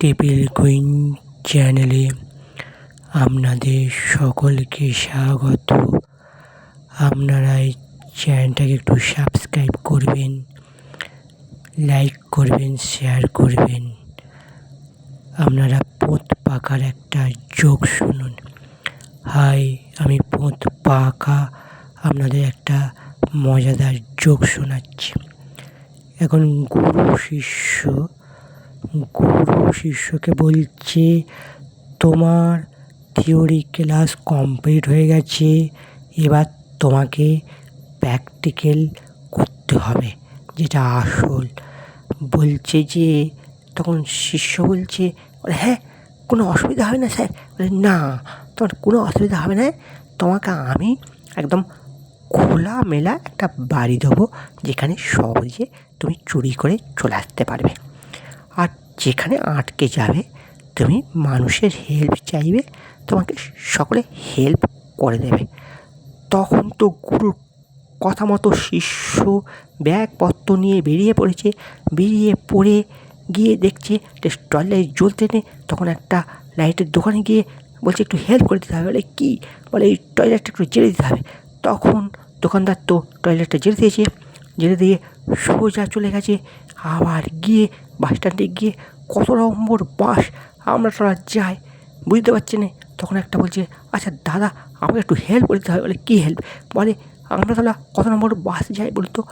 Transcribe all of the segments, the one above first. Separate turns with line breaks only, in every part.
Table queen চ্যানেলে আপনাদের সকলকে স্বাগত। আপনারা এই চ্যানেলটাকে একটু সাবস্ক্রাইব করবেন লাইক করবেন শেয়ার করবেন। আপনারা পোঁত পাকার একটা যোগ শুনুন। হাই, আমি পোঁত পাকা আপনাদের একটা মজাদার যোগ শোনাচ্ছি। এখন গুরু শিষ্য, গুরু শিষ্যকে বলছে, তোমার থিওরি ক্লাস কমপ্লিট হয়ে গেছে, এবার তোমাকে প্র্যাকটিক্যাল করতে হবে। যেটা আসল। বলছে যে, তখন শিষ্য বলছে বলে হ্যাঁ কোনো অসুবিধা হবে না স্যার। না, তোমার কোনো অসুবিধা হবে না। তোমাকে আমি একদম খোলামেলা একটা বাড়ি দেবো যেখানে সহজে তুমি চুরি করে চলে আসতে পারবে। আর যেখানে আটকে যাবে, তুমি মানুষের হেল্প চাইবে, তোমাকে সকলে হেল্প করে দেবে। তখন তো গুরুর কথা মতো শিষ্য ব্যাগপত্র নিয়ে বেরিয়ে পড়েছে, বেরিয়ে পড়ে গিয়ে দেখছে যে টয়লেট জ্বলতে নেই। তখন একটা লাইটের দোকানে গিয়ে বলছে, একটু হেল্প করে দিতে হবে। বলে, কী? বলে, এই টয়লেটটা একটু জেলে দিতে হবে। তখন দোকানদার তো টয়লেটটা জেলে দিয়েছে। জেলে দিয়ে সোজা চলে গেছে। আবার গিয়ে বাস স্ট্যান্ডে গিয়ে কত নম্বর বাস আমরা তোরা যাই বুঝতে পারছি না। তখন একটা বলছে আচ্ছা দাদা, আমাকে একটু হেল্প করে দিতে হবে। বলে, কী হেল্প বলে, আমরা তাহলে কত নম্বর বাস যাই বলতো?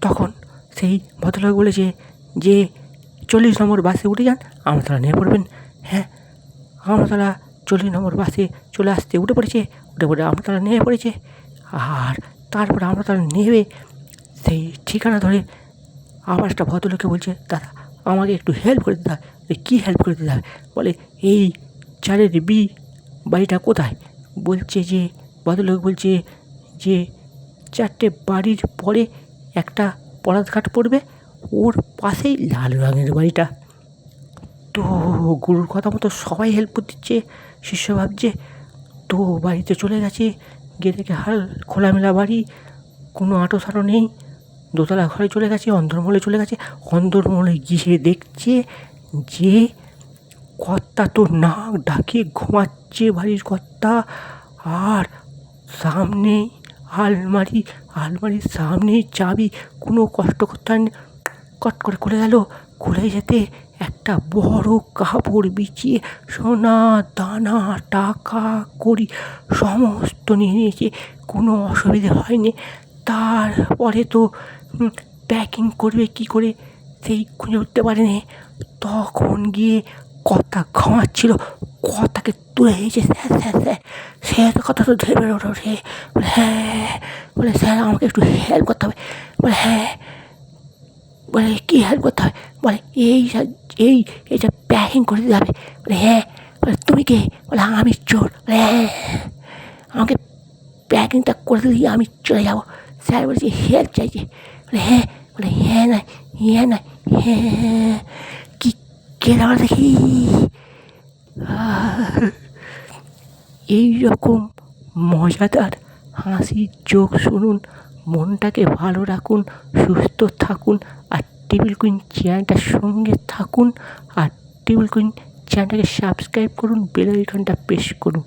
তখন সেই ভদ্রলোক বলেছে যে, চল্লিশ নম্বর বাসে উঠে যান, আমরা তারা নিয়ে পড়বেন। হ্যাঁ আমরা তারা চল্লিশ নম্বর বাসে চলে আসতে উঠে পড়েছে। উঠে পড়ে আমরা তারা নিয়ে পড়েছে। আর তারপর আমরা তারা নেমে সেই ঠিকানা ধরে আবার একটা বলছে, দাদা, আমাকে একটু হেল্প করে দিতে হবে। কী হেল্প করে দিতে হবে? বলে, এই চারের বি বাড়িটা কোথায়? বলছে যে, ভদ্রলোক বলছে যে, চারটে বাড়ির পরে একটা পলাশঘাট পড়বে, ওর পাশেই লাল রঙের বাড়িটা। তো গুরুর কথা মতো সবাই হেল্প দিচ্ছে শিষ্য ভাবছে, তো বাড়িতে চলে গেছে। গিয়ে দেখে, হাল, খোলামেলা বাড়ি, কোনো আটো সাটো নেই। দোতলা ঘরে চলে গেছে অন্দরমহলে চলে গেছে। অন্দরমহলে গিয়ে দেখছে যে, কর্তা তো নাক ডাকে ঘুমাচ্ছে বাড়ির কর্তা। আর সামনে আলমারি, আলমারির সামনে চাবি। কোনো কষ্ট করতে কট করে খুলে গেল। খুলে যেতে একটা বড় কাপড় বিছিয়ে সোনা, দানা, টাকা কড়ি সমস্ত নিয়ে নিয়েছে, কোনো অসুবিধে হয়নি। তারপরে তো প্যাকিং করবে কী করে সেই খুঁজে উঠতে পারেনি। তখন গিয়ে কথা ঘামাচ্ছিল, কথাকে তুলে দিয়েছে, স্যার স্যার স্যার স্যার, কথা তো ধরে বেরোলো রে। বলে হ্যাঁ বলে, স্যার, আমাকে একটু হেল্প করতে হবে। বলে হ্যাঁ বলে, কী হেল্প করতে হবে বলে, এই এই এটা প্যাকিং করে দিতে হবে। বলে হ্যাঁ। বলে, তুমি কে? বলে, আমি চোর। বলে হ্যাঁ আমাকে প্যাকিংটা করে দিলে আমি চলে যাব। স্যার বলছে হেল্প চাইছে। বলে হ্যাঁ। বলে হ্যাঁ না হ্যাঁ না হ্যাঁ কি কে দাঁড়া দেখি। এইরকম মজাদার হাসির যোগ শুনুন মনটাকে ভালো রাখুন, সুস্থ থাকুন, আর টেবিল কুইন চ্যানেলটার সঙ্গে থাকুন, আর টেবিল কুইন চ্যানেলটাকে সাবস্ক্রাইব করুন, বেল আইকনটা প্রেস করুন।